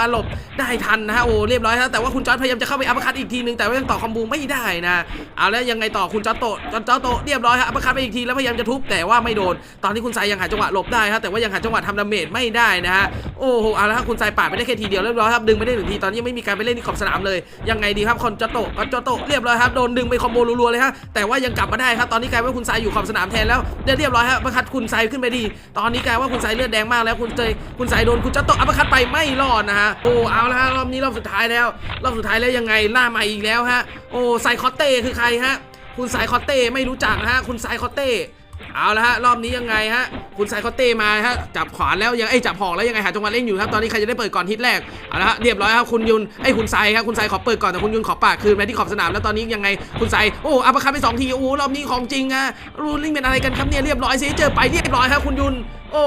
มาหลบได้ทันนะฮะโอ้เรียบร้อยฮะแต่ว่าคุณจอร์ดพยายามจะเข้าไปอัปคัตอีกทีนึงแต่ว่ายังต่อคอมบูไม่ได้นะเอาแล้วยังไงต่อคุณจอร์ดโตจอร์ดโตเรียบร้อยฮะอัปคัตไปอีกทีแล้วพยายามจะทุบแต่ว่าไม่โดน ตอนที่คุณไซยังหาจังหวะหลบได้ฮะแต่ว่ายังหาจังหวะทำดาเมจไม่ได้นะฮะโอ้โหเอาและครับคุณไซปาดไปได้แค่ทีเดียวเรียบร้อยครับดึงไปได้หนึ่งทีตอนนี้ยังไม่มีการไปเล่นที่ขอบสนามเลยยังไงดีครับคนจอร์ดโตจอร์ดโตเรียบร้อยครับโดนดึงไปคอมโบรัวๆเลยฮะแต่ว่ายังกลับมาได้ครับตอนนี้กลายว่าคุณไซอยู่ขอบสนามแทนแล้วเรียบร้อยฮะอัปคัตคุณไซขึ้นไปดี ตอนนี้กลายว่าคุณไซเลือดแดงมากแล้วคุณเจคุณไซโดนคุณจอร์ดโตอัปคัตไปไม่รอดนะฮะโอ้เอาละฮะรอบนี้รอบสุดท้ายแล้ว รอบสุดท้ายแล้วยังไงล่ามาอีกแล้วฮะโอ้ไซคอตเต้คือใครฮะคุณไซคอตเต้ไม่รู้จักฮะคุณไซคอตเต้ เอาละฮะรอบนี้ยังไงฮะคุณไซคอตเต้มาฮะจับขวานแล้วยังไอ้จับหอกแล้วยังไงหาจังหวะเล่นอยู่ครับตอนนี้ใครจะได้เปิดก่อนฮิตแรกเอาละฮะเรียบร้อยครับคุณยุนไอ้คุณไซครับคุณไซขอเปิดก่อนแต่คุณยุนขอปาดคืนไปที่ขอบสนามแล้วตอนนี้ยังไงคุณไซโอ้อัปคัตไปสองทีโอ้รอบนี้ของจริงอะรูลิ่งเป็นอะไรกันครับเนี่ยเรียบร้อยซิเจอไปเรียบร้อยครับคุณยุนโอ้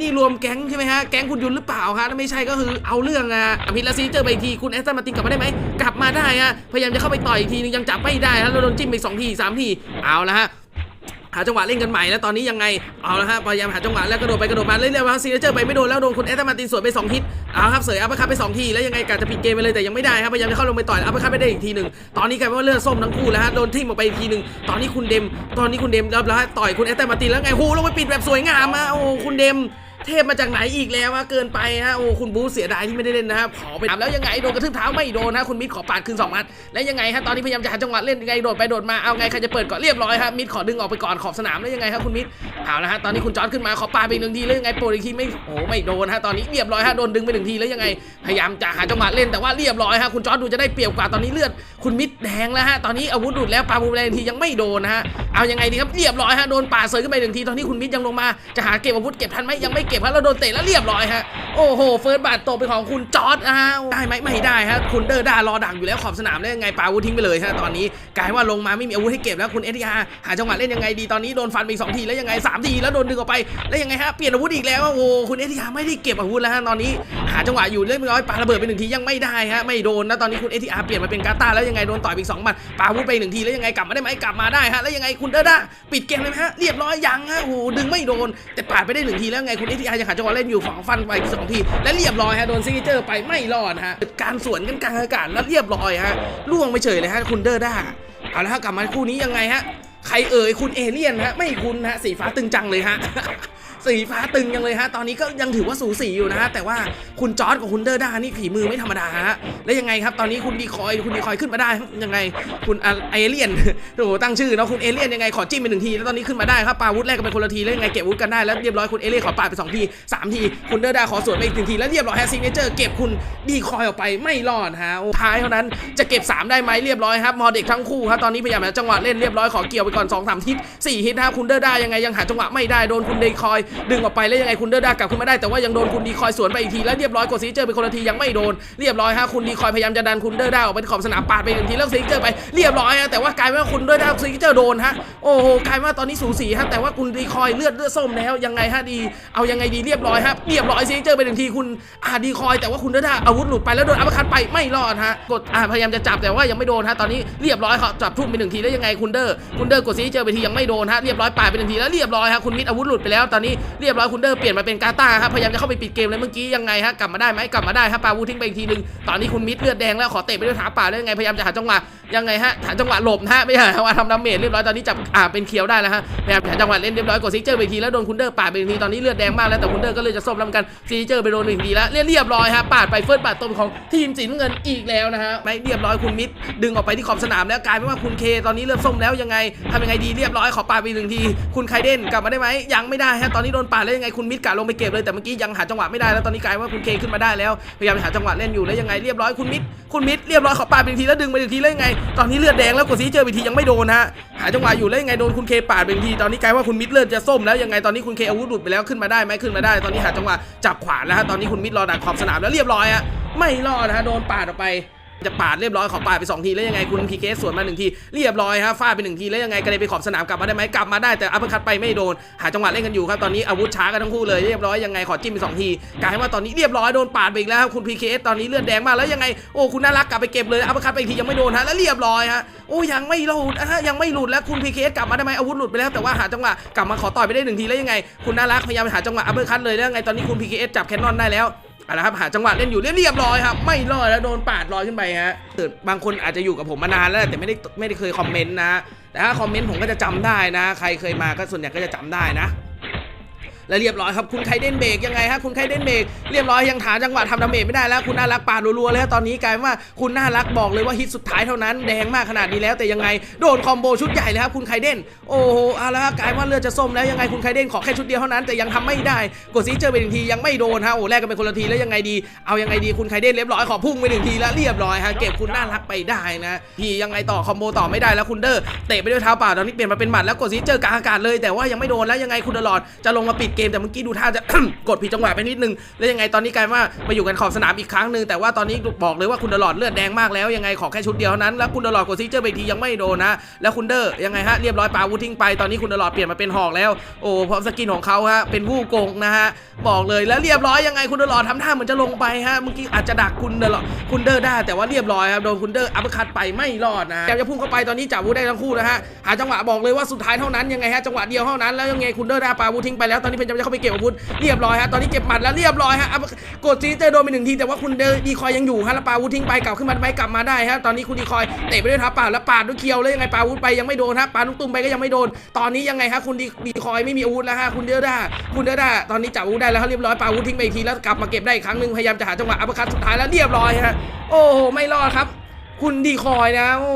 นี่รวมแก๊งใช่ไหมฮะ แก๊งคุณยุนหรือเปล่าฮะถ้าไม่ใช่ก็คือเอาเรื่องอะอภิรศีเจอไปอีกที คุณแอสตันมาตินกลับมาได้ไหม กลับมาได้ฮะ พยายามจะเข้าไปต่อยอีกทีนึงยังจับไม่ได้ฮะแล้วโดนจิ้มไปสองทีสามที เอาละฮะ หาจังหวะเล่นกันใหม่แล้วตอนนี้ยังไงเอาละฮะพยายามหาจังหวะแล้วกระโดดไปกระโดดมาเรื่อยๆว่าซีเจอร์ไปไม่โดนแล้วโดนคุณแอสตันมาตินสวนไปสองฮิตเอาครับเสยอัปเปอร์คับไปสองทีแล้วยังไงกะจะปิดเกมไปเลยแต่ยังไม่ได้ครับพยายามจะเข้าลงไปต่อยอัปเปอร์คับไม่ได้อีกทีหนึ่งตอนนี้กลายเป็นว่าเลือดส้มทั้งคู่แล้วฮะโดนทิ่มออกไปอีกทีหนึ่งตอนนี้คุณเดม ตอนนี้คุณเดมแล้วฮะต่อยคุณแอสตันมาตินแล้วไงโหลงไปปิดแบบสวยงามอะโอ้คุณเดม เทพมาจากไหนอีกแล้ววะเกินไปฮะโอ้คุณบูเสียดายที่ไม่ได้เล่นนะครับขอไปถามแล้วยังไงโดนกระทืบเท้าไม่โดนฮะคุณมิดขอปาดคืนสองมัดแล้วยังไงฮะตอนนี้พยายามจะหาจังหวะเล่นยังไงโดดไปโดดมาเอาไงใครจะเปิดก่อนเรียบร้อยครับมิดขอดึงออกไปก่อนขอบสนามแล้วยังไงครับคุณมิดเอาละฮะตอนนี้คุณจอร์ดขึ้นมาขอปาดไปอีกหนึ่งทีแล้วยังไงโปรอีกทีไม่โอ้ไม่โดนฮะตอนนี้เรียบร้อยฮะโดนดึงไปหนึ่งทีแล้วยังไงพยายามจะหาจังหวะเล่นแต่ว่าเรียบร้อยฮะคุณจอร์ดดูจะได้เปรียบกว่าตอนนี้เลือดคุณมิดแดงแล้วฮะตอนนี้อาวุธหลุดแล้วปาบูแรงทียังไม่โดนนะฮะเอายังไงดีครับเรียบร้อยฮะโดนปาเสยขึ้นไปหนึ่งทีตอนนี้คุณมิดยังลงมาจะหาเก็บอาวุธเก็บทันไหมยังไม่เกบฮะแล้วโดนเตะแล้วเรียบร้อยฮะโอ้โหเฟิร์สบาทตกเป็นของคุณจอร์ดนะฮะได้ไหมไม่ได้ฮะคุณเดอร์ด้ารอดักอยู่แล้วขอบสนามแล้ยังไงปาวุธทิ้งไปเลยฮะตอนนี้กลายว่าลงมาไม่มีอาวุธให้เก็บแล้วคุณเอทีอาหาจังหวะเล่นยังไงดีตอนนี้โดนฟันไปสองทีแล้วยังไงสามทีแล้วโดนดึงออกไปแล้วยังไงฮะเปลี่ยนอาวุธอีกแล้วโอ้โหคุณเอทีอาไม่ได้เก็บอาวุธแล้วฮะตอนนี้หาจังหวะอยู่เล่นไม่ร้อยปาระเบิดไปหนึ่งทียังไม่ได้ฮะไม่โดนนะตอนนี้คุณเอทีอาเปลี่ยนมาเป็นกาตาแล้วยังไงโดนต่อยไปสองหมัดปาวุธไปหนึ่งทีแล้วยังไงกลับมาได้ไหมกลับมาได้ฮะแล้วยังไงคุณเดอร์ด้าปิดเกมเลยไหมฮะเรียบร้อยยังฮะโอ้ดึงไม่โดนแต่ปาดไปได้หนึ่งทีแล้วไงคุณเอทีอายังหาจังหวะเล่นอยู่ฝั่งฟันไปสองทีและเรียบร้อยฮะโดนซิกเจอร์ไปไม่รอดฮะการสวนกันกลางอากาศแล้วเรียบร้อยฮะล่วงไปเฉยเลยฮะคุณเดอร์ด้าเอาละฮะกลับมาคู่นี้ยังไงฮะใครเอ่ยคุณเอเลี่ยนฮะไม่คุณฮะสีฟ้าตึงจังเลยฮะ สีฟ้าตึงยังเลยฮะ ตอนนี้ก็ยังถือว่าสูสีอยู่นะฮะ แต่ว่าคุณจอร์ดกับคุณเดอร์ด้านี่ฝีมือไม่ธรรมดาฮะ แล้วยังไงครับ ตอนนี้คุณดีคอย คุณดีคอยขึ้นมาได้ยังไง คุณเอเลียน โอ้โหตั้งชื่อเนาะ คุณเอเลียนยังไง ขอจิ้มไปหนึ่งที แล้วตอนนี้ขึ้นมาได้ครับ ปาวุธแรกกันเป็นคนละที แล้วยังไงเก็บวุธกันได้ แล้วเรียบร้อยคุณเอเลียนขอปาดไปสองทีสามที คุณเดอร์ด้าขอสวนไปอีกหนึ่งที แล้วเรียบร้อยฮะซิงเจอร์เก็บคุณดีคอยออกไปไม่รอดฮะโอ้ท้ายเท่านั้นจะเก็บสามได้ไหมเรียบร้อยครับมอเด็กทั้งคู่ครับตอนนี้พยายามหาจังหวะเล่นเรียบร้อยขอเกี่ยวไปก่อนสองสามฮิตสี่ฮิตนะครับคุณเดอร์ด้ายังไงยังหาจังหวะไม่ได้โดนคุณดีคอยดึงออกไปแล้วยังไงคุณเดอร์ด้ากลับขึ้นมาได้แต่ว่ายังโดนคุณดีคอยสวนไปอีกทีแล้วเรียบร้อยกดซีเจอร์ไปคนละทียังไม่โดนเรียบร้อยฮะคุณดีคอยพยายามจะดันคุณเดอร์ด้าออกไปที่ขอบสนามปาดไปหนึ่งทีแล้วซีเจอร์ไปเรียบร้อยฮะแต่ว่ากลายเป็นว่าคุณเดอร์ด้าซีเจอร์โดนฮะโอ้โหกลายว่าตอนนี้สูสีฮะแต่ว่าคุณดีคอยเลือดเลือดส้มแล้วยังไงฮะดีเอายังไงดีเรียบร้อยฮะเรียบร้อยซีเจอร์ไปหนึ่งทีคุณอ่าดีคอยแต่ว่าคุณเดอร์ด้าอาวุธหลุดไปแล้วโดนอัปคัตไปไม่รอดฮะกดอ่าพยายามจะจับแต่ว่ายังไม่โดนฮะตอนนี้เรียบร้อยเขาจับทุ่มไปหนึ่งทีแล้วยังไงคุณเดอร์คุณเดอร์กดซีเจอร์ไปทียังไม่โดนฮะเรียบร้อยปาดไปหนึ่งทีแล้วเรียบร้อยฮะคุณมิดอาวุธหลุดไปแล้วตอนนี้เรียบร้อยคุณเดอร์เปลี่ยนมาเป็นกาตาครับพยายามจะเข้าไปปิดเกมเลยเมื่อกี้ยังไงฮะกลับมาได้ไหมกลับมาได้ฮะปาวูทิ้งไปอีกทีหนึงตอนนี้คุณมิดเลือดแดงแล้วขอเตะไปด้วยขาป่าแล้วยังไงพยายามจะหาจังหวะยังไงฮะหาจังหวะหลบนะฮะไม่ใช่หาว่าทำดาเมจเรียบร้อยตอนนี้จับอ่าเป็นเคียวได้แล้วฮะพยายามหาจังหวะเล่นเรียบร้อยกดซิเจอร์ไปทีแล้วโดนคุณเดอร์ปาดไปทีตอนนี้เลือดแดงมากแล้วแต่คุณเดอร์ก็เลยจะส้มล้วเหมือนกันซิเจอร์ไปโดนหนึ่งทีแล้วเรียบร้อยฮะปาดไปเฟิร์สปาดตัวของทีมสีน้ำเงินอีกแล้วนะฮะไม่เรียบร้อยคุณมิดดึงออกไปที่ขอบสนามแล้วกลายเป็นว่าคุณเคตอนนี้เริ่มส้มแล้วยังไงทำยังไงดีเรียบร้อยขอปาดไปหนึ่งที คุณไคเดนกลับมาได้ไหมยังไม่ได้ฮะตอนนี้โดนปาดแล้วยังไงคุณมิดกะลงไปเก็บเลยแต่เมื่อกี้ยังหาจังหวะไม่ได้แล้วตอนนี้กลายว่าคุณเคขึ้นมาได้แล้วพยายามหาจังหวะเล่นอยู่แล้วยังไงเรียบร้อยคุณมิดคุณมิดเรียบร้อยขอปาดไปอีกทีแล้วดึงไปอีกทีแล้วยังไงตอนนี้เลือดแดงแล้วกดซีเจอไปทียังไม่โดนฮะหาจังหวะอยู่แล้วยังไงโดนคุณเคปาดไปทีตอนนี้กลายว่าคุณมิดเลือดจะส้มแล้วยังไงตอนนี้คุณเคอาวุธหลุดไปแล้วขึ้นมาได้ไหมขึ้นมาได้ ตอนนี้หาจังหวะจับขวานแล้วฮะตอนนี้คุณมิดรอดักขอบสนามแล้วเรียบร้อยฮะไม่รอดนะฮะโดนปาดออกไป จะปาดเรียบร้อยขอปาดไป2ทีแล้วยังไงคุณพีเคสวนมาหนึ่งทีเรียบร้อยฮะฟาดไปหนึ่งทีแล้วยังไงกระเด็นไปขอบสนามกลับมาได้ไหมกลับมาได้แต่อัปเปอร์คัตไปไม่โดน หาจังหวะเล่นกันอยู่ครับตอนนี้อาวุธช้ากันทั้งคู่เลยเรียบร้อยยังไงขอจิ้มไปสองทีกลายเป็นว่าตอนนี้เรียบร้อยโดนปาดไปอีกแล้วครับคุณพีเคสตอนนี้เลือดแดงมากแล้วยังไงโอ้คุณน่ารักกลับไปเก็บเลยอัปเปอร์คัตไปอีกทียังไม่โดนฮะแล้วเรียบร้อยฮะโอ้ยังไม่หลุดนะฮะยังไม่หลุดแล้วคุณพีเคสกลับมาได้ไหมอาวุธหลุดไปแล้วแต่ว่าหาจังหวะกลับมาขอต่อยไปได้หนึ่งทีแล้วยังไงคุณน่ารักพยายามหาจังหวะอัปเปอร์คัตเลยแล้วยังไงตอนนี้คุณพีเคสจับแคนนอนได้แล้ว เอาละครับหาจังหวะเล่นอยู่เรียบร้อยครับ ไม่รอดแล้วโดนปาดลอยขึ้นไปฮะเกิดบางคนอาจจะอยู่กับผมมานานแล้วแต่ไม่ได้ไม่ได้เคยคอมเมนต์นะ แต่ถ้าคอมเมนต์ผมก็จะจำได้นะ ใครเคยมาก็ส่วนใหญ่ก็จะจำได้นะ และเรียบร้อยครับคุณไคเดนเบรกยังไงฮะคุณไคเดนเบรกเรียบร้อยยังฐานจังหวะทำดาเมจไม่ได้แล้วคุณน่ารักปาดรัวๆเลยฮะตอนนี้กลายว่าคุณน่ารักบอกเลยว่าฮิตสุดท้ายเท่านั้นแดงมากขนาดนี้แล้วแต่ยังไงโดนคอมโบชุดใหญ่เลยครับคุณไคเดนโอ้โหเอาละกลายว่าเลือดจะส้มแล้วยังไงคุณไคเดนขอแค่ชุดเดียวเท่านั้นแต่ยังทำไม่ได้กดซีเจอไปหนึ่งทียังไม่โดนฮะโอ้แลกกันเป็นคนละทีแล้วยังไงดีเอายังไงดีคุณไคเดนเรียบร้อยขอพุ่งไปหนึ่งทีแล้วเรียบร้อยฮะเก็บคุณน่ารักไปได้นะพี่ยังไงต่อคอมโบต่อไม่ได้แล้วคุณเดอร์เตะไปด้วยเท้าเปล่าตอนนี้เปลี่ยนมาเป็นหมัดแล้วกดซีเจอกลางอากาศเลยแต่ว่ายังไม่โดนแล้วยังไงคุณตลอดจะลงมาปิดเกมแต่เมื่อกี้ดูท่าจะ กดผิดจังหวะไปนิดนึง แล้วยังไงตอนนี้กลายว่ามาอยู่กันขอบสนามอีกครั้งหนึ่งแต่ว่าตอนนี้บอกเลยว่าคุณตลอดเลือดแดงมากแล้วยังไงขอแค่ชุดเดียวเท่านั้นแล้วคุณตลอดกดซีเจอร์ไปทียังไม่โดนนะแล้วคุณเดอร์ยังไงฮะเรียบร้อยปาวุธทิ้งไปตอนนี้คุณตลอดเปลี่ยนมาเป็นหอกแล้วโอ้พร้อมสกินของเขาฮะเป็นวู้กงนะฮะบอกเลยแล้วเรียบร้อยยังไงคุณตลอดทำท่าเหมือนจะลงไปฮะเมื่อกี้อาจจะดักคุณตลอดคุณเดอร์ได้แต่ว่าเรียบร้อยครับโดนคุณเดอร์อัปคัดไปไม่รอดนะแกจะพุ่งเข้าไปตอนนี้จับวุธได้ทั้งคู่นะฮะหาจังหวะบอกเลยว่าสุดท้ายเท่านั้นยังไงฮะจังหวะเดียวเท่านั้นแล้วยังไงคุณเดอร์ได้ปาวุธทิ้งไปแล้วตอนนี้เป็นจะเข้าไปเก็บอาวุธเรียบร้อยฮะตอนนี้เก็บหมัดแล้วเรียบร้อยฮะกดซีเจอร์โดนไปหนึ่งทีแต่ว่าคุณเดดีคอยยังอยู่ฮะแล้วปาวุธทิ้งไปกลับขึ้นมาไม่กลับมาได้ฮะตอนนี้คุณดีคอยเตะไปด้วยเท้าเปล่าแล้วปาดด้วยเคียวแล้วยังไงปาวุธไปยังไม่โดนฮะปาลูกตุ้มไปก็ยังไม่โดน ตอนนี้ยังไงฮะคุณดีดีคอยไม่มีอาวุธแล้วฮะคุณเดอร์ด้าคุณเดอร์ด้าตอนนี้จับอาวุธได้แล้วเรียบร้อยปาวุธทิ้งไปอีกทีแล้วกลับมาเก็บได้อีกครั้งหนึ่งพยายามจะหาจังหวะอัปคัตสุดท้ายแล้วเรียบร้อยฮะโอ้โหไม่รอดครับ คุณดีคอยนะโอ้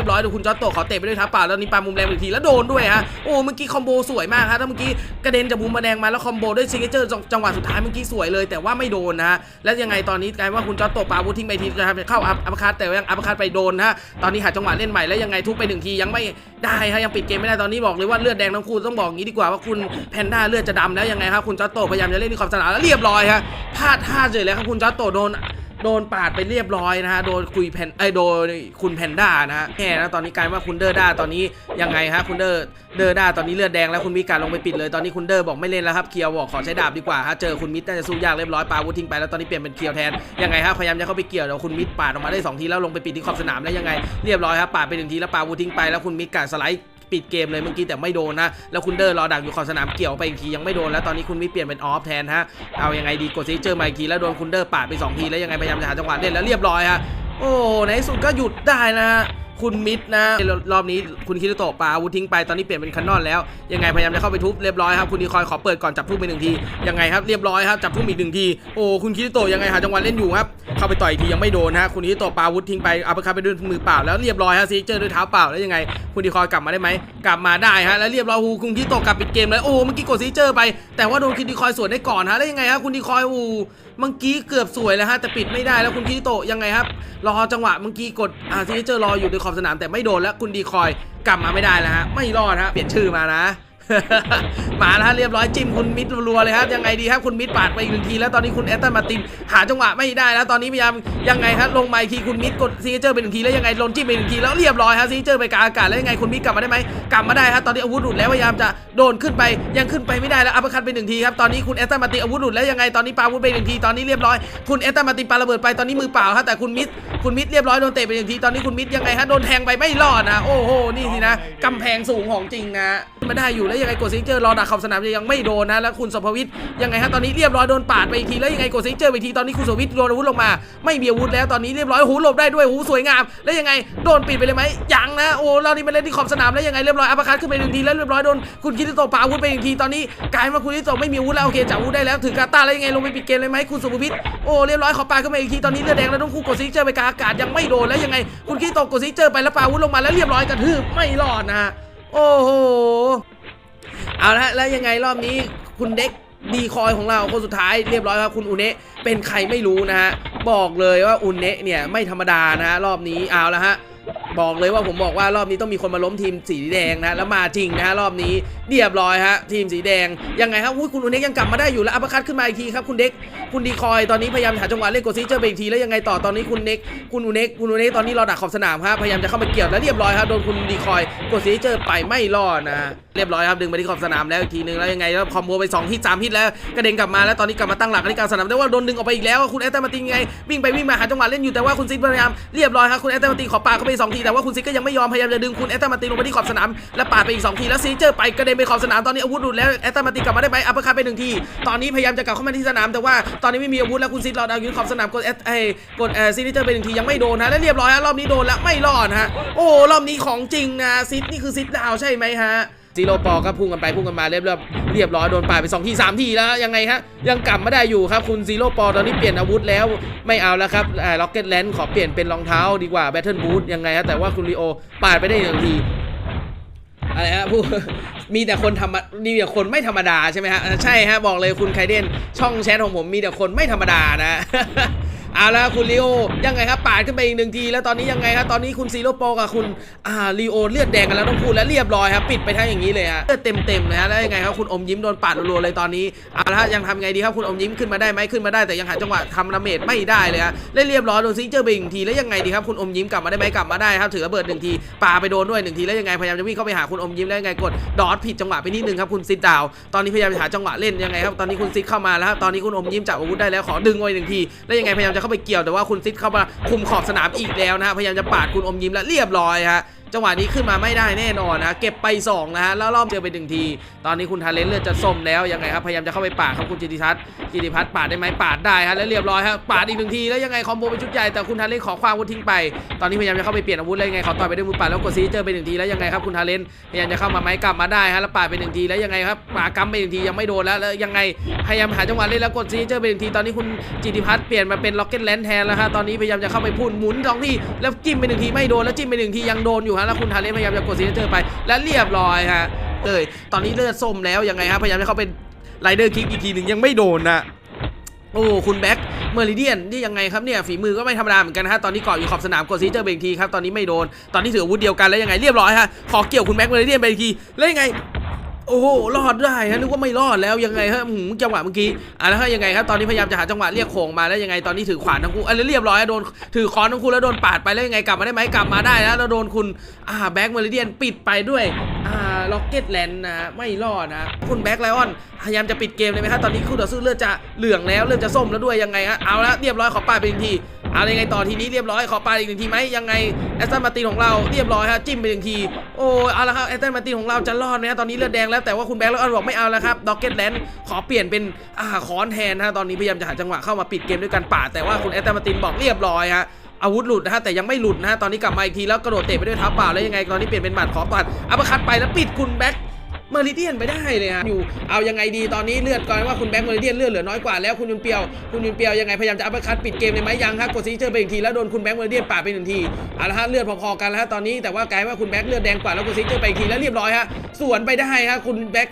รียบร้อยดูคุณจอตโตขอเตะไปด้วยเท้าเปล่าแล้วนี่ปามุมแรงอีกทีแล้วโดนด้วยฮะโอ้เมื่อกี้คอมโบสวยมากฮะถ้าเมื่อกี้กระเด็นจากมุมมาแดงมาแล้วคอมโบด้วยซิงเกิลเจอร์จังหวะสุดท้ายเมื่อกี้สวยเลย แต่ว่าไม่โดนนะแล้วยังไงตอนนี้กลายว่าคุณจอตโตปาวุธทิ้งไปทีจะทำเข้าอัพอัพคัตแต่ยังอัพคัตไปโดนนะฮะตอนนี้หาจังหวะเล่นใหม่แล้วยังไงทุบไปหนึ่งทียังไม่ได้ฮะยังปิดเกมไม่ได้ตอนนี้บอกเลยว่าเลือดแดงทั้งคู่ต้องบอกงี้ดีกว่าว่าคุณแพนด้าเลือดจะดำแล้วยังไงครับคุณจอตโตพยายามจะเล่นที่ขอบสนามแล้วเรียบร้อยฮะพลาดท่าเฉยเลยครับคุณจอตโตโดน โดนปาดไปเรียบร้อยนะฮะ โดนคุยแพนไอยโดนคุณแพนด้านะฮะแค่นะตอนนี้กลายว่าคุณเดอร์ด้าตอนนี้ยังไงฮะคุณเดอร์เดอร์ด้าตอนนี้เลือดแดงแล้วคุณมีการลงไปปิดเลยตอนนี้คุณเดอร์บอกไม่เล่นแล้วครับเคียวบอกขอใช้ดาบดีกว่าฮะเจอคุณมิดน่าจะสู้ยากเรียบร้อยปาวุธทิ้งไปแล้วตอนนี้เปลี่ยนเป็นเคียวแทนยังไงฮะพยายามจะเข้าไปเกี่ยวแต่ว่าคุณมิดปาดออกมาได้สองทีแล้วลงไปปิดที่ขอบสนามแล้วยังไงเรียบร้อยครับปาดไปหนึ่งทีแล้วปาวุธทิ้งไปแล้วคุณมิดการสไลด์ ปิดเกมเลยเมื่อกี้แต่ไม่โดนนะ แล้วคุณเดอร์รอดักอยู่ขอบสนามเกี่ยวไปอีกทียังไม่โดนแล้วตอนนี้คุณมิเปลี่ยนเป็นออฟแทนฮะเอายังไงดีกดซิเจอร์มาอีกทีแล้วโดนคุณเดอร์ปาดไปสองทีแล้วยังไงพยายามจะหาจังหวะเล่นแล้วเรียบร้อยฮะโอ้ในสุดก็หยุดได้นะฮะ คุณมิดนะรอบนี้คุณคิริโตะปาอาวุธทิ้งไปตอนนี้เปลี่ยนเป็นคันนอนแล้วยังไงพยายามจะเข้าไปทุบเรียบร้อยครับคุณดีคอยขอเปิดก่อนจับทุ่มไปหนึ่งทียังไงครับเรียบร้อยครับจับทุ่มอีกหนึ่งทีโอ้คุณคิริโตะยังไงหาจังหวะเล่นอยู่ครับเข้าไปต่อยทียังไม่โดนฮะคุณคิริโตะปาอาวุธทิ้งไปเอัปเปอร์คัตไปด้วยมือเปล่าแล้วเรียบร้อยฮะซีเจอร์ด้วยเท้าเปล่าแล้วยังไง คุณดีคอยกลับมาได้ไหมกลับมาได้ฮะแล้วเรียบร้อยฮูคุณคิริโตะกลับปิดเกมเลยโอ้เมื่อกี้กดซีเจอร์ไปแต่ว่าโดนคุณดีคอยสวนได้ก่อนฮะแล้วยังไงฮะคุณดีคอยอูเมื่อกี้เกือบสวยแล้วฮะแต่ปิดไม่ได้แล้วคุณคิริโตะยังไงครับรอจังหวะเมื่อกี้กดอ่าซีเจอร์รออยู่ในขอบสนามแต่ไม่โดนแล้วคุณดีคอยกลับมาไม่ได้แล้วฮะไม่รอดฮะเปลี่ยนชื่อมานะ มาแล้วฮะเรียบร้อยจิ้มคุณมิดรัวเลยครับยังไงดีครับคุณมิดปาดไปอีกหนึ่งทีแล้วตอนนี้คุณแอตตันมาตินหาจังหวะไม่ได้แล้วตอนนี้พยายามยังไงครับลงมาอีกทีคุณมิดกดซีเจอร์ไปหนึ่งทีแล้วยังไงลนจิ้มไปหนึ่งทีแล้วเรียบร้อยครับซีเจอร์ไปกลางอากาศแล้วยังไงคุณมิดกลับมาได้ไหมกลับมาได้ครับตอนนี้อาวุธหลุดแล้วพยายามจะโดนขึ้นไปยังขึ้นไปไม่ได้แล้วอัปคัตไปหนึ่งทีครับตอนนี้คุณแอตตันมาตินอาวุธหลุดแล้วยังไงตอนนี้ปาวุธไปหนึ่งทีตอนนี้เรียบร้อยคุณแอตตันมาตินปาระเบิดไปตอนนี้มือเปล่าครับแต่คุณมิดคุณมิดเรียบร้อยโดนเตะไปหนึ่งทีตอนนี้คุณมิดยังไงฮะโดนแทงไปไม่รอดนะโอ้โหนี่สินะกำแพงสูงของจริงนะมาได้อยู่แล้วยังไงกดซิงเจอร์รอดักขอบสนามยังไม่โดนนะแล้วคุณสภวิทย์ยังไงฮะตอนนี้เรียบร้อยโดนปาดไปอีกทีแล้วยังไงกดซิงเจอร์ไปทีตอนนี้คุณสภวิทย์โดนอาวุธลงมา ไม่มีอาวุธแล้วตอนนี้เรียบร้อยหูหลบได้ด้วยหูสวยงาม แล้วยังไงโดนปิดไปเลยไหมยังนะโอ้เรานี่มาเล่นที่ขอบสนามแล้วยังไงเรียบร้อยอัปคัตขึ้นไปหนึ่งทีแล้วเรียบร้อยโดนคุณคิริโตะปาอาวุธไปหนึ่งทีตอนนี้กลายมาคุณคิริโตะไม่มีอาวุธแล้วโอเคจับอาวุธได้แล้วถึงกาตาแล้วยังไงลงไปปิดเกมเลยไหมคุณสภวิทย์โอ้เรียบร้อยขอปาขึ้นมาอีกทีตอนนี้เลือดแดงแล้วต้องคู่กดซิงเจอร์ไปกลางอากาศยังไม่โดนแล้วยังไงคุณคิริโตะกดซิงเจอร์ไปแล้วปาอาวุธลงมาแล้วเรียบร้อยกระทืบไม่รอดนะฮะโอ้โห เอาละแล้วยังไงรอบนี้คุณเด็กดีคอยของเราคนสุดท้ายเรียบร้อยครับคุณอุเนะเป็นใครไม่รู้นะฮะบอกเลยว่าอุเนะเนี่ยไม่ธรรมดานะฮะรอบนี้เอาละฮะบอกเลยว่าผมบอกว่ารอบนี้ต้องมีคนมาล้มทีมสีแดงนะแล้วมาจริงนะฮะรอบนี้เรียบร้อยฮะทีมสีแดงยังไงครับอุ้ยคุณอุเนะยังกลับมาได้อยู่แล้วอัปคัตขึ้นมาอีกทีครับคุณเด็กคุณดีคอยตอนนี้พยายามหาจังหวะเล่นกดซิเจอร์ไปอีกทีแล้วยังไงต่อตอนนี้คุณเน็กคุณอุเนะคุณอุเนะตอนนี้รอดักขอบสนามครับพยายามจะเข้ามาเกี่ยวแล้วเรียบร้อยครับโดนคุณดีคอยกดซิเจอร์ไปไม่รอดนะเรียบร้อยครับดึงไปที่ขอบสนามแล้วอีกทีนึงแล้วยังไงแล้วคอมโบไป2ฮิต3ฮิตแล้วกระเด็นกลับมาแล้วตอนนี้กลับมาตั้งหลักกันที่กลางสนามแต่ว่าโดนดึงออกไปอีกแล้วคุณแอตเตอร์มาตินไงวิ่งไปวิ่งมาหาจังหวะเล่นอยู่แต่ว่าคุณซิดพยายามเรียบร้อยครับคุณแอตเตอร์มาตินขอปาเข้าไปสองทีแต่ว่าคุณซิดก็ยังไม่ยอมพยายามจะดึงคุณแอตเตอร์มาตินลงไปที่ขอบสนามและปาดไปอีกสองทีแล้วซีเจอร์ไปกระเด็นไปขอบสนามตอนนี้อาวุธหลุดแล้วแอตเตอร์มาตินกลับมาได้ไหมอัปเปอร์คัตไปหนึ่งทีตอนนี้พยายามจะกลับเข้ามาที่สนามแต่ว่าตอนนี้ไม่มีอาวุธแล้วคุณซิดรอดาวยืนขอบสนามกดแอตเอกดเอ่อซีเจอร์ไปหนึ่งทียังไม่โดนฮะและเรียบร้อยฮะรอบนี้โดนแล้วไม่รอดฮะโอ้รอบนี้ของจริงนะซิดนี่คือซิดดาวใช่ไหมฮะ ซีโร่ปอก็พุ่งกันไปพุ่งกันมาเรียบร้อยเรียบร้อยโดนป่าไป2ที3ทีแล้วยังไงฮะยังกลับไม่ได้อยู่ครับคุณซีโร่ปอตอนนี้เปลี่ยนอาวุธแล้วไม่เอาแล้วครับล็อกเก็ตแลนด์ขอเปลี่ยนเป็นรองเท้าดีกว่าแบทเทิลบูทยังไงฮะแต่ว่าคุณลีโอปาดไปได้หนึ่งทีอะไรฮะผู้มีแต่คนทำมีแต่คนไม่ธรรมดาใช่ไหมฮะใช่ฮะบอกเลยคุณไคเดนช่องแชทของผมมีแต่คนไม่ธรรมดานะ เอาละคุณลีโอยังไงครับปาดขึ้นไปอีกหนึ่งทีแล้วตอนนี้ยังไงครับตอนนี้คุณซีโรโปกับคุณอ่าลีโอเลือดแดงกันแล้วต้องพูดแล้วเรียบร้อยครับปิดไปทั้งอย่างนี้เลยฮะเลือดเต็มเต็มๆเลยฮะแล้วยังไงครับคุณอมยิ้มโดนปาดรัวๆเลยตอนนี้เอาละยังทำไงดีครับคุณอมยิ้มขึ้นมาได้ไหมขึ้นมาได้แต่ยังหาจังหวะทำดาเมจไม่ได้เลยฮะเล่นเรียบร้อยโดนซิงเจอร์ไปหนึ่งทีแล้วยังไงดีครับคุณอมยิ้มกลับมาได้ไหมกลับมาได้ครับถือระเบิดหนึ่งทีปาไปโดนด้วยหนึ่งทีแล้วยังไงพยายามจะวิ่งเข้าไปหาคุณอมยิ้มแล้วยังไงกดดอทผิดจังหวะไปนิดนึงครับคุณซิดดาวตอนนี้พยายามจะหาจังหวะเล่นยังไงครับตอนนี้คุณซิดเข้ามาแล้วครับตอนนี้คุณอมยิ้มจับอาวุธได้แล้วขอดึงไว้หนึ่งทีแล้วยังไงพยายามจะเข้าไปเกี่ยวแต่ว่าคุณซิดเข้ามาคุมขอบสนามอีกแล้วนะฮะพยายามจะปาดคุณอมยิ้มแล้วเรียบร้อยฮะ จังหวะนี้ขึ้นมาไม่ได้แน่นอนนะเก็บไปสองนะฮะแล้วรอบเจอไปหนึ่งที ตอนนี้คุณทาเลนเลือดจะส้มแล้วยังไงครับพยายามจะเข้าไปปาดครับคุณจิติพัฒน์จิติพัฒน์ปาดได้ไหมปาดได้ฮะแล้วเรียบร้อยครับปาดอีกหนึ่งทีแล้วยังไงคอมโบเป็นชุดใหญ่แต่คุณทาเลนขอความวุธทิ้งไป ตอนนี้พยายามจะเข้าไปเปลี่ยนอาวุธแล้วยังไงขอต่อยไปด้วยมือปล่าแล้วกดซีเจอไปหนึ่งทีแล้วยังไงครับคุณทาเลนพยายามจะเข้ามาไหมกลับมาได้ฮะแล้วปาดไปหนึ่งทีแล้วยังไงครับปาดกัมไปหนึ่งทียังไม่โดนแล้วแล้วยังไงพยายามหาจังหวะเล่นแล้วกดซีเจอไปหนึ่งทีตอนนี้คุณจิติพัฒน์เปลี่ยนมาเป็นล็อกเก็ตแลนแทนแล้วฮะตอนนี้พยายามจะเข้าไปพุ่นหมุนสองทีแล้วจิ้มไปหนึ่งทีไม่โดนแล้วจิ้มไปหนึ่งทียังโดนอยู่ฮะแล้วคุณทาเลพยายามจะกดซีเจอร์ไปและเรียบร้อยฮะเอ้ยตอนนี้เลือดส้มแล้วยังไงครับพยายามจะเข้าเป็นไรเดอร์คิกอีกทีหนึ่งยังไม่โดนนะโอ้คุณแบ็คเมอริเดียนนี่ยังไงครับเนี่ยฝีมือก็ไม่ธรรมดาเหมือนกันนะฮะตอนนี้เกาะอยู่ขอบสนามกดซีเจอร์เบงทีครับตอนนี้ไม่โดน ตอนนี้ถืออาวุธเดียวกันแล้วยังไงเรียบร้อยฮะขอเกี่ยวคุณแบ็คเมอริเดียนไปอีกทีแล้วยังไง โอ้โหรอดได้ฮะนึกว่าไม่รอดแล้วยังไงฮะหืมจังหวะเมื่อกี้อะแล้วฮะยังไงครับตอนนี้พยายามจะหาจังหวะเรียกโขงมาแล้วยังไงตอนนี้ถือขวานทั้งคู่อะแล้วเรียบร้อยโดนถือค้อนทั้งคู่แล้วโดนปาดไปแล้วยังไงกลับมาได้ไหมกลับมาได้แล้วแล้วโดนคุณอ่าแบ็คเมอริเดียนปิดไปด้วยอ่าล็อกเก็ตแลนด์นะไม่รอดนะคุณแบ็คไลออนพยายามจะปิดเกมเลยไหมครับตอนนี้คู่ต่อสู้เลือดจะเหลืองแล้วเลือดจะส้มแล้วด้วยยังไงฮะเอาละเรียบร้อยขอปาดไปอีกที อายังไงต่อทีนี้เรียบร้อยขอปาดอีกหนึ่งทีไหมยังไงแอสตันมาตินของเราเรียบร้อยฮะจิ้มไปหนึ่งทีโอ้เอาละครับแอสตันมาตินของเราจะรอดไหมฮะตอนนี้เลือดแดงแล้วแต่ว่าคุณแบ็คไลออนบอกไม่เอาแล้วครับด็อกเก็ตแลนด์ขอเปลี่ยนเป็นอ่าคอนแทนฮะตอนนี้พยายามจะหาจังหวะเข้ามาปิดเกมด้วยการปาดแต่ว่าคุณแอสตันมาตินบอกเรียบร้อยฮะอาวุธหลุดนะฮะแต่ยังไม่หลุดนะฮะตอนนี้กลับมาอีกทีแล้วกระโดดเตะไปด้วยเท้าเปล่าแล้วยังไงตอนนี้เปลี่ยนเป็นหมัดขอปัดอัปร์คัตไปแล้วปิดคุณแบ็ค มอริเดียนไปได้เลยฮะอยู่เอายังไงดีตอนนี้เลือดก่อนว่าคุณแบ็คเมอริเดียนเลือดเหลือน้อยกว่าแล้วคุณยุนเปียวคุณยุนเปียวยังไงพยายามจะอัปเปอร์คัตปิดเกมเลยไหมยังฮะกดซีเจอร์ไปอีกทีแล้วโดนคุณแบ็คเมอริเดียนปาดไปหนึ่งทีเอาละฮะเลือดพอๆกันแล้วฮะตอนนี้แต่ว่ากลายว่าคุณแบ็คเลือดแดงกว่าแล้วกดซีเจอร์ไปอีกทีแล้วเรียบร้อยฮะสวนไปได้ฮะคุณแบ็ค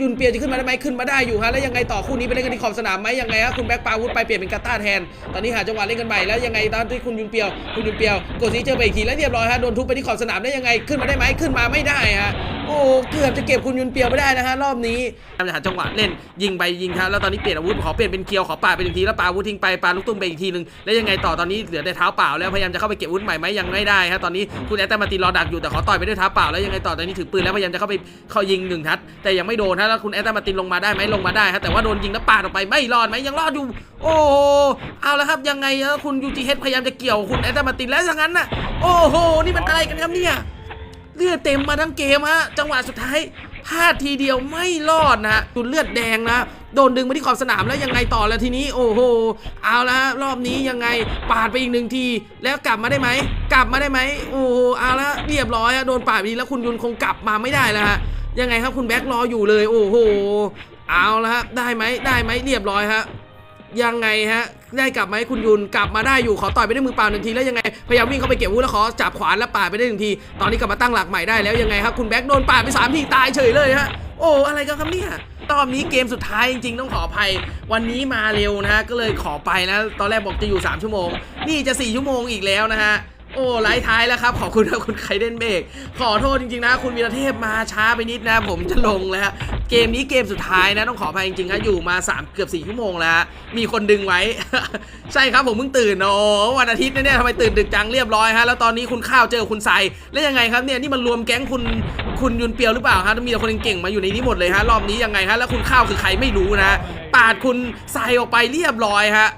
ยุนเปียจะขึ้นมาได้ไหมขึ้นมาได้อยู่ฮะแล้วยังไงต่อคู่นี้ไปเล่นกันที่ขอบสนามไหมยังไงฮะคุณแบ็คปาวุธไปเปลี่ยนเป็นกาต้าแทน ตอนนี้หาจังหวะเล่นกันใหม่แล้วยังไงตอนที่คุณยุนเปียว คุณยุนเปียวกดซีเจอไปอีกทีแล้วเรียบร้อยฮะโดนทุบไปที่ขอบสนามได้ยังไงขึ้นมาได้ไหมขึ้นมาไม่ได้ฮะ โอ้เกือบจะเก็บคุณยุนเปียวไม่ได้นะฮะรอบนี้พยายามจะหาจังหวะเล่นยิงไปยิงครับแล้วตอนนี้เปลี่ยนอาวุธขอเปลี่ยนเป็นเคียวขอปาดไปหนึ่งทีแล้วปาอาวุธทิ้งไปปาลูกตุ้มไปอีกทีหนึงแล้วยังไงต่อตอนนี้เหลือแต่เท้าเปล่าแล้วพยายามจะเข้าไปเก็บอาวุธใหม่ไหมยังไม่ได้ฮะตอนนี้คุณแอตตมาตีรอดักอยู่แต่ขอต่อยไปด้วยเท้าเปล่าแล้วยังไงต่อตอนนี้ถือปืนแล้วพยายามจะเข้าไปเข้ายิงหนึ่งทัดแต่ยังไม่โดนฮะแล้วคุณแอตตมาตินลงมาได้ไหมลงมาได้ฮะแต่ว่าโดนยิงแล้วปาดออกไปไม่รอดไหมยังรอดอยู่ โอ้เอาละครับยังไงแล้วคุณยูจีเฮดพยายามจะเกี่ยวคุณแอตตมาตินแล้วอย่างนั้นน่ะโอ้โหนี่มันอะไรกันครับเนี่ย เลือดเต็มมาทั้งเกมฮะจังหวะสุดท้ายพลาดทีเดียวไม่รอดนะฮะดูเลือดแดงนะโดนดึงไปที่ขอบสนามแล้วยังไงต่อแล้วทีนี้โอ้โหเอาละรอบนี้ยังไงปาดไปอีกหนึ่งที แล้วกลับมาได้ไหมกลับมาได้ไหมโอ้โหเอาละเรียบร้อยฮะโดนปาดไปีแล้วคุณยุนคงกลับมาไม่ได้แล้วฮะยังไงครับคุณแบ็ครออยู่เลย โอ้โหเอาละฮะได้ไหมได้ไหมเรียบร้อยฮะยังไงฮะ ได้กลับไหมคุณยุนกลับมาได้อยู่ขอต่อยไปด้วยมือเปล่าหนึ่งทีแล้วยังไงพยายามวิ่งเข้าไปเก็บวุธแล้วขอจับขวานแล้วป่าไปได้หนึ่งที ตอนนี้กลับมาตั้งหลักใหม่ได้แล้วยังไงครับคุณแบ็คโดนป่าไปสามทีตายเฉยเลยฮะโอ้อะไรกันครับเนี่ยตอนนี้เกมสุดท้ายจริงๆ ต้องขออภัย วันนี้มาเร็วนะฮะก็เลยขอไปนะ ตอนแรกบอกจะอยู่ 3 ชั่วโมง นี่จะ 4 ชั่วโมงอีกแล้วนะฮะโอ้ไลฟ์ท้ายแล้วครับ ขอบคุณนะคุณไคเดนเบกขอโทษจริงๆนะ คุณวีรเทพมาช้าไปนิดนะ ผมจะลงแล้ว เกมนี้เกมสุดท้ายนะต้องขออภัยจริงๆครับอยู่มา 3 เกือบ4ชั่วโมงแล้วมีคนดึงไว้ ใช่ครับผมเพิ่งตื่นโอ้วันอาทิตย์เนี่ยทำไมตื่นดึกจังเรียบร้อยฮะแล้วตอนนี้คุณข้าวเจอคุณไซแล้วยังไงครับเนี่ยนี่มันรวมแก๊งคุณคุณยุนเปียวหรือเปล่าฮะมีแต่คนเก่งๆมาอยู่ในนี้หมดเลยฮะรอบนี้ยังไงฮะแล้วคุณข้าวคือใครไม่รู้นะปาดคุณไซออกไปเรียบร้อยฮะ